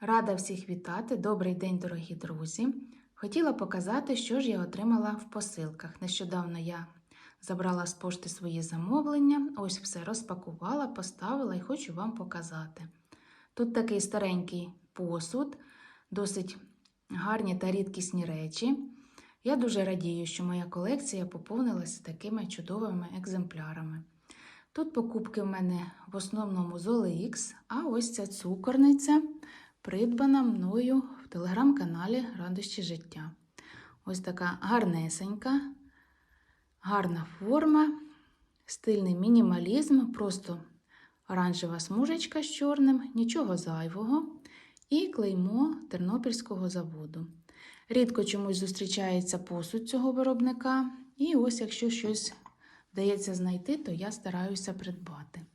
Рада всіх вітати. Добрий день, дорогі друзі. Хотіла показати, що ж я отримала в посилках. Нещодавно я забрала з пошти свої замовлення, ось все розпакувала, поставила і хочу вам показати. Тут такий старенький посуд, досить гарні та рідкісні речі. Я дуже радію, що моя колекція поповнилася такими чудовими екземплярами. Тут покупки в мене в основному з OLX, а ось ця цукорниця придбана мною в телеграм-каналі Радощі життя. Ось така гарнесенька, гарна форма, стильний мінімалізм, просто оранжева смужечка з чорним, нічого зайвого і клеймо Тернопільського заводу. Рідко чомусь зустрічається посуд цього виробника, і ось якщо щось вдається знайти, то я стараюся придбати.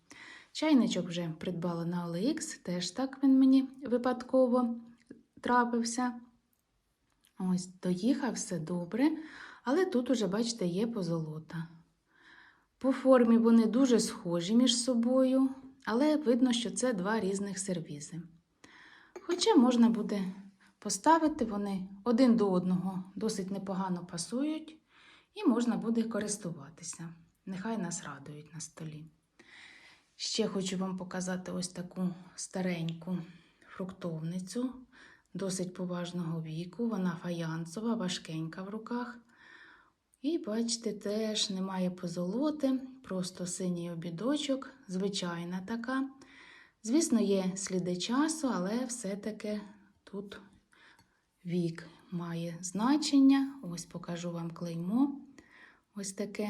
Чайничок вже придбала на OLX, теж так він мені випадково трапився. Ось, доїхав все добре, але тут уже, бачите, є позолота. По формі вони дуже схожі між собою, але видно, що це два різних сервізи. Хоча можна буде поставити, вони один до одного досить непогано пасують, і можна буде користуватися. Нехай нас радують на столі. Ще хочу вам показати ось таку стареньку фруктовницю, досить поважного віку. Вона фаянсова, важкенька в руках. І, бачите, теж немає позолоти, просто синій обідочок, звичайна така. Звісно, є сліди часу, але все-таки тут вік має значення. Ось покажу вам клеймо. Ось таке.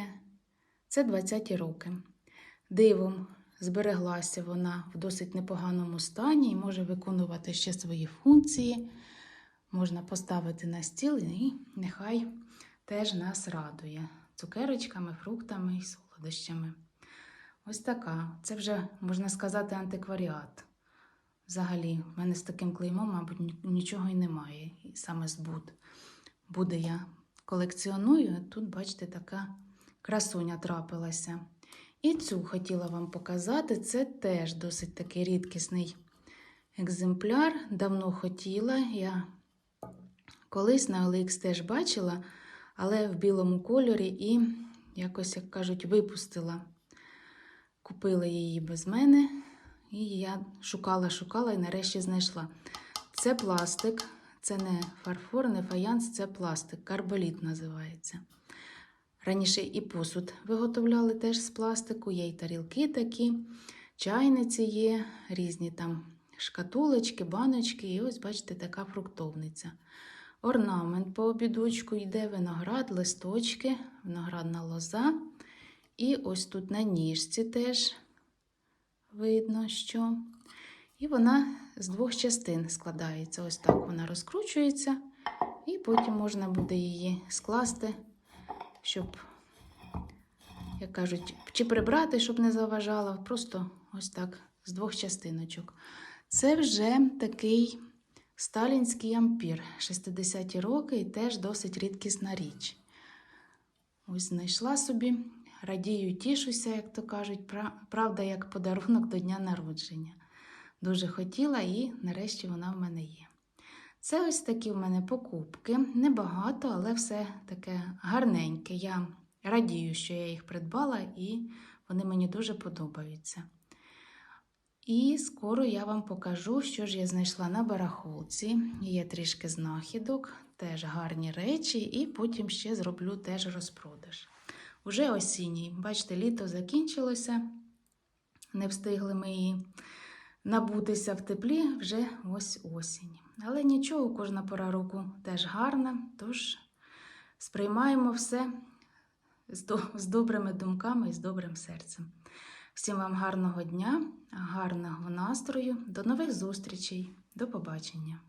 Це 20-ті роки. Дивом збереглася вона в досить непоганому стані і може виконувати ще свої функції. Можна поставити на стіл і нехай теж нас радує цукерочками, фруктами і солодощами. Ось така. Це вже, можна сказати, антикваріат. Взагалі, в мене з таким клеймом, мабуть, нічого і немає. І саме збут. Буде я колекціоную. Тут, бачите, така красуня трапилася. І цю хотіла вам показати. Це теж досить такий рідкісний екземпляр. Давно хотіла. Я колись на OLX теж бачила, але в білому кольорі і якось, як кажуть, випустила. Купила її без мене. І я шукала, шукала і нарешті знайшла. Це пластик, це не фарфор, не фаянс, це пластик, карболіт називається. Раніше і посуд виготовляли теж з пластику, є й тарілки такі, чайниці є, різні там шкатулочки, баночки. І ось, бачите, така фруктовниця. Орнамент по обідочку йде виноград, листочки, виноградна лоза. І ось тут на ніжці теж видно, що. І вона з двох частин складається. Ось так вона розкручується, і потім можна буде її скласти щоб, як кажуть, чи прибрати, щоб не заважала, просто ось так з двох частиночок. Це вже такий сталінський ампір, 60-ті роки і теж досить рідкісна річ. Ось знайшла собі, радію, тішуся, як то кажуть, правда, як подарунок до дня народження. Дуже хотіла, і нарешті вона в мене є. Це ось такі в мене покупки. Небагато, але все таке гарненьке. Я радію, що я їх придбала, і вони мені дуже подобаються. І скоро я вам покажу, що ж я знайшла на барахолці. Є трішки знахідок, теж гарні речі, і потім ще зроблю теж розпродаж. Уже осінній. Бачите, літо закінчилося, не встигли ми її набутися в теплі вже ось осінь. Але нічого, кожна пора року теж гарна, тож сприймаємо все з добрими думками і з добрим серцем. Всім вам гарного дня, гарного настрою, до нових зустрічей, до побачення!